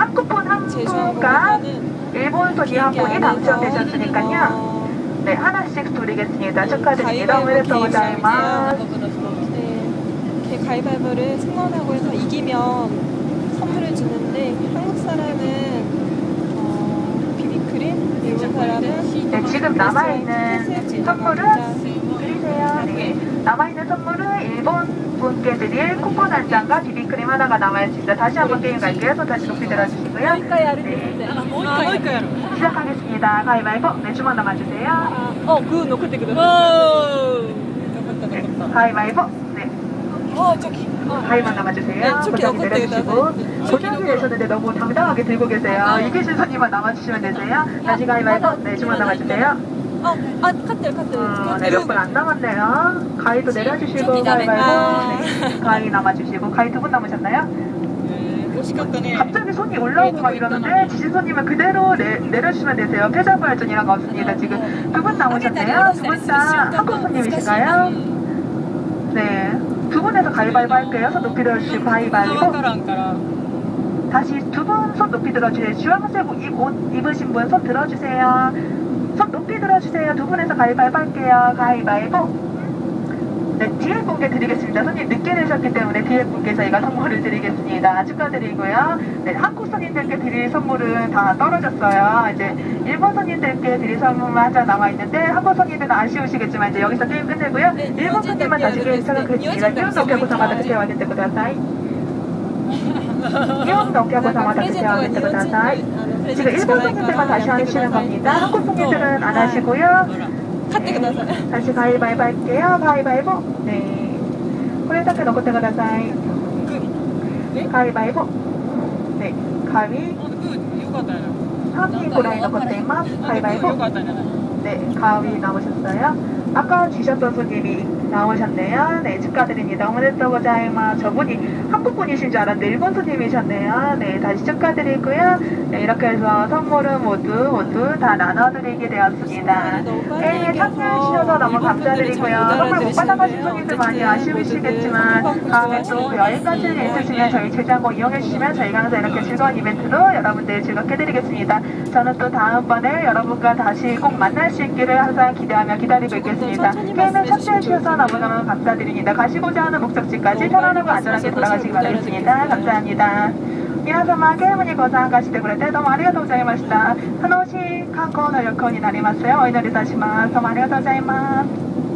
한 분과 일본손이 한 비행기 분이 안에서 당첨되셨으니까요. 어, 네, 하나씩 드리겠습니다. 축하드립니다. 가위바위보 오메데토 고자이마스. 네, 이렇게 가위바위보를 승원하고 해서 이기면 선물을 주는데 한국 사람은 어, 비비크림, 일본 사람은 네, 지금 남아있는 선물은. 드리세요. 네. 남아있는 선물은 일본 분께 드릴 쿠폰 한 장과 비비크림 하나가 남아있습니다. 다시 한번 게임 갈게요. 손 다시 높이 들어주시고요. 네. 아, 시작하겠습니다. 가위바위보. 네, 주먹 남아주세요. 어, 그 놓고 때 그대로. 가위바위보. 네. 어, 저기. 가위만 남아주세요. 고장 내려주시고 고장을 내셨는데 너무 당당하게 들고 계세요. 이계신 손님만 남아주시면 되세요. 다시 가위바위보. 네, 주먹 남아주세요. 아, 아 카트 카트. 아, 네, 몇 분 안 남았네요. 가위도 내려주시고 가위 말고 네, 가위 남아주시고 가위 두 분 남으셨나요? 갑자기 손이 올라오고 막 이러는데 지진 손님은 그대로 내, 내려주시면 되세요. 패자 부활전이라고 없습니다. 지금 두 분 남으셨네요. 두 분 다 한국 손님이신가요? 네. 두 분에서 가위바위보 할게요. 손 높이 들어주시고 가위바위보. 다시 두 분 손 높이 들어주세요. 주황색 옷 입으신 분 손 들어주세요. 손 높이 들어주세요. 두 분에서 가위바위보 할게요. 가위바위보. 네, 뒤에 분께 드리겠습니다. 손님 늦게 내셨기 때문에 뒤에 분께 저희가 선물을 드리겠습니다. 축하드리고요. 네, 한국 손님들께 드릴 선물은 다 떨어졌어요. 이제 일본 손님들께 드릴 선물만 한장 남아있는데 한국 손님들은 아쉬우시겠지만 이제 여기서 게임 끝내고요. 네, 일본 손님만 다시 게임 시작하겠습니다. 기운 높게 하고 사마다 그때 와겠다 고다사 이용덕 교고사마다 구경하시면 그다이 지금 일본 손님들만 다시 하시는 겁니다. 한국 손님들은 안 하시고요. 네. 다시 가위바위보 할게요. 가위바위보. 네. 코레타케 넣고 때 그다사이. 가위바위보. 네. 가위. 3인 고라이 넣고 때만 가위바위보. 가위 나오셨어요. 아까 주셨던 손님이 나오셨네요. 네. 축하드립니다. 오메데토 고자이마. 저분이 한국 분이신 줄 알았는데 일본 손님이셨네요. 네. 다시 축하드리고요. 네. 이렇게 해서 선물은 모두 모두 다 나눠드리게 되었습니다. 게임에 참여해주셔서 너무 감사드리고요. 선물 못 받아가신 손님들 많이 아쉬우시겠지만 다음에 또 여행까지 있으시면 저희 제주항공 이용해주시면 저희가 항상 이렇게 즐거운 이벤트로 여러분들 즐겁게 해드리겠습니다. 저는 또 다음번에 여러분과 다시 꼭 만날 수 있기를 항상 기대하며 기다리고 있겠습니다. 게임에 참여해주셔서 너무너무 감사드립니다. 가시고자 하는 목적지까지 편안하고 안전하게 돌아가시기 바라겠습니다. 감사합니다. 皆様、ゲームにご参加してくれてどうもありがとうございました。楽しい観光の旅行になりますよ。お祈りいたします。どうもありがとうございます。